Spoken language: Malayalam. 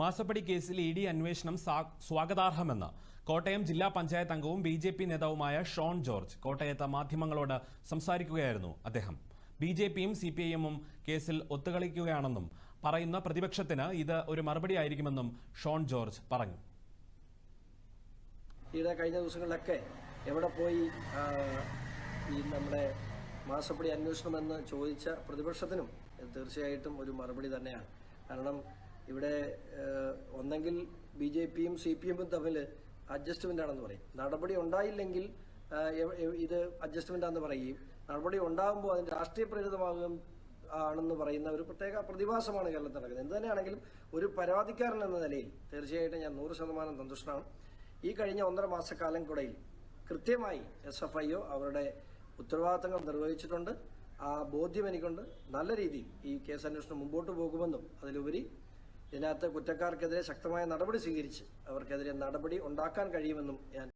മാസപ്പടി കേസിൽ ഇ ഡി അന്വേഷണം സ്വാഗതാർഹമെന്ന് കോട്ടയം ജില്ലാ പഞ്ചായത്ത് അംഗവും ബി ജെ പി നേതാവുമായ ഷോൺ ജോർജ് കോട്ടയത്ത് മാധ്യമങ്ങളോട് സംസാരിക്കുകയായിരുന്നു അദ്ദേഹം. ബി ജെ പിയും സി പി ഐഎമ്മും കേസിൽ ഒത്തുകളിക്കുകയാണെന്നും പറയുന്ന പ്രതിപക്ഷത്തിന് ഇത് ഒരു മറുപടി ആയിരിക്കുമെന്നും ഷോൺ ജോർജ് പറഞ്ഞു. ഈയിടെ കഴിഞ്ഞ ദിവസങ്ങളിലൊക്കെ എവിടെ പോയി ഈ നമ്മുടെ മാസപ്പടി അന്വേഷണമെന്ന് ചോദിച്ച പ്രതിപക്ഷത്തിനും തീർച്ചയായിട്ടും ഒരു മറുപടി തന്നെയാണ്. കാരണം ഇവിടെ ഒന്നെങ്കിൽ ബി ജെ പിയും സി പി എമ്മും തമ്മിൽ അഡ്ജസ്റ്റ്മെന്റ് ആണെന്ന് പറയും. നടപടി ഉണ്ടായില്ലെങ്കിൽ ഇത് അഡ്ജസ്റ്റ്മെന്റ് ആണെന്ന് പറയുകയും നടപടി ഉണ്ടാകുമ്പോൾ അതിന് രാഷ്ട്രീയ പ്രേരിതമാകുകയും ആണെന്ന് പറയുന്ന ഒരു പ്രത്യേക പ്രതിഭാസമാണ് കേരളത്തിൽ നടക്കുന്നത്. എന്ത് തന്നെയാണെങ്കിലും ഒരു പരാതിക്കാരൻ എന്ന നിലയിൽ തീർച്ചയായിട്ടും ഞാൻ നൂറ് ശതമാനം സന്തുഷ്ടനാണ്. ഈ കഴിഞ്ഞ ഒന്നര മാസക്കാലം കൂടെയിൽ കൃത്യമായി എസ് എഫ് ഐ ഒ അവരുടെ ഉത്തരവാദിത്തങ്ങൾ നിർവഹിച്ചിട്ടുണ്ട്. ആ ബോധ്യം എനിക്കുണ്ട്. നല്ല രീതിയിൽ ഈ കേസ് അന്വേഷണം മുമ്പോട്ട് പോകുമെന്നും അതിലുപരി ഇതിനകത്ത് കുറ്റക്കാർക്കെതിരെ ശക്തമായ നടപടി സ്വീകരിച്ച് അവർക്കെതിരെ നടപടി ഉണ്ടാക്കാൻ കഴിയുമെന്നും ഞാൻ